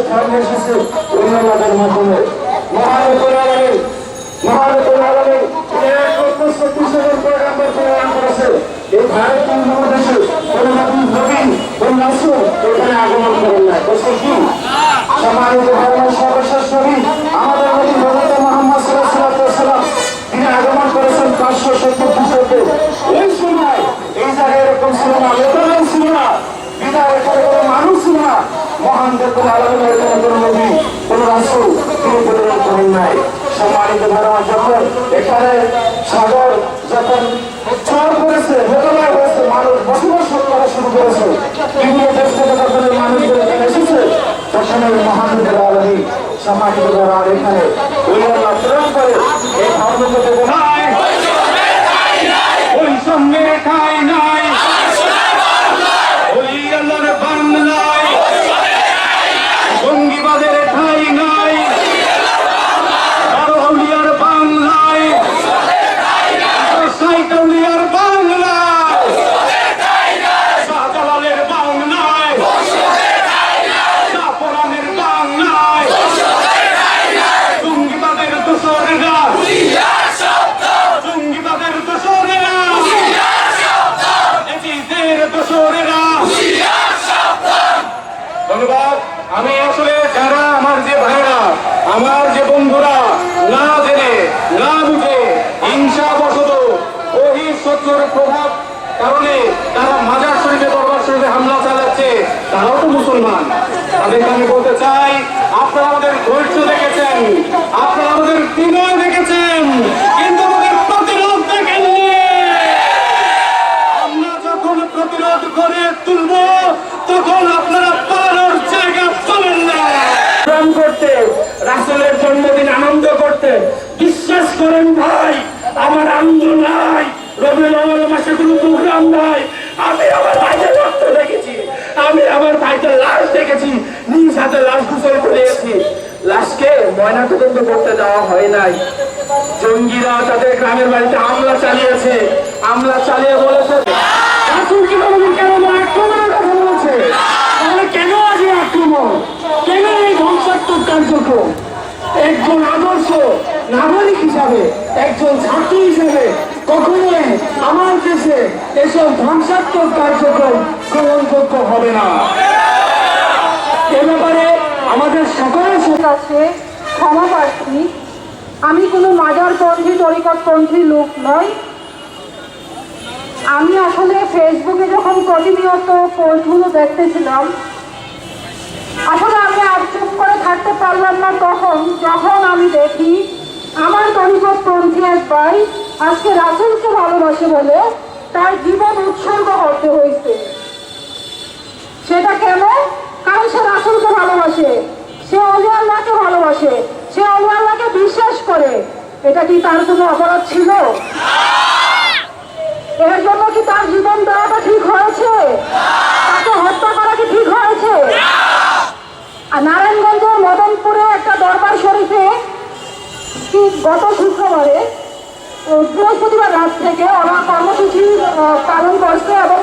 বাংলাদেশে ধর্ম এসেছে উন্নয়নের মাধ্যমে। মহানগর আলমী মহানগর আলমী এক দেখুন আলমের কোনো নবী কোনো রাসূল তিনি প্রেরণ করেন নাই। সম্মানিত ধর্ম যখন এখানে সাগর যখন চর করেছে লোকালয় হয়েছে মানুষ বসবাস করা শুরু করেছে। বিভিন্ন আমি আসলে যারা আমার যে ভাইরা, আমার যে বন্ধুরা, না জেনে, না বুঝে হিংসা বশত ওহি সত্যর প্রভাব কারণে তারা মাজার শরীফে, দরবার শরীফে হামলা চালাচ্ছে, তারাও তো মুসলমান। তাদেরকে আমি বলতে চাই, আপনারা আমাদের ধৈর্য দেখেছেন। বিনয় দেখেছেন কিন্তু আমাদের প্রতিরোধ দেখেননি। আমরা যখন প্রতিরোধ করে তুলব, তখন আপনারা পালানোর জায়গা পাবেন না। করতে, রাসুলের জন্মদিন আনন্দ করতে, বিশ্বাস করেন ভাই, আমার আনন্দ নাই। রবিউল মাসে কোনো প্রোগ্রাম নাই। আমি আমার ভাইকে রক্ত দেখেছি। আমি আমার ভাইকে লাশ দেখেছি। নিজ হাতে লাশ গোসল করিয়েছি লাশকে ময়না তদন্ত করতে দেওয়া হয় নাই। জঙ্গিরা তাদের গ্রামের বাড়িতে হামলা চালিয়েছে। হামলা চালিয়ে বলেছে কেন আজ কেন এই ধ্বংসাত্মক একজন আদর্শ নাগরিক হিসাবে, একজন ছাত্র হিসাবে আমার দেশে এসব ধ্বংসাত্মক কার্যক্রম গ্রহণযোগ্য হবে না। এ ব্যাপারে আমাদের সকলের কাছে ক্ষমা প্রার্থী। আমি কোনো মাজার মাজারপন্থী তরিকতপন্থী লোক নই। আমি আসলে ফেসবুকে যখন প্রতিনিয়ত পোস্টগুলো দেখতেছিলাম, আসলে আমি আর চুপ করে থাকতে পারলাম না তখন। যখন আমি দেখি আমার তরিকতপন্থী এক ভাই, আজকে রাসুলকে ভালোবাসে বলে তার জীবন উৎসর্গ করতে এটা কি তার কোনো অপরাধ ছিল? এর জন্য কি তার জীবন দেওয়াটা ঠিক হয়েছে? তাকে হত্যা করা কি ঠিক হয়েছে? আর নারায়ণগঞ্জের মদনপুরে একটা দরবার শরীফে কি গত শুক্রবারে বৃহস্পতিবার রাত থেকে ওরা কর্মসূচি পালন করছে এবং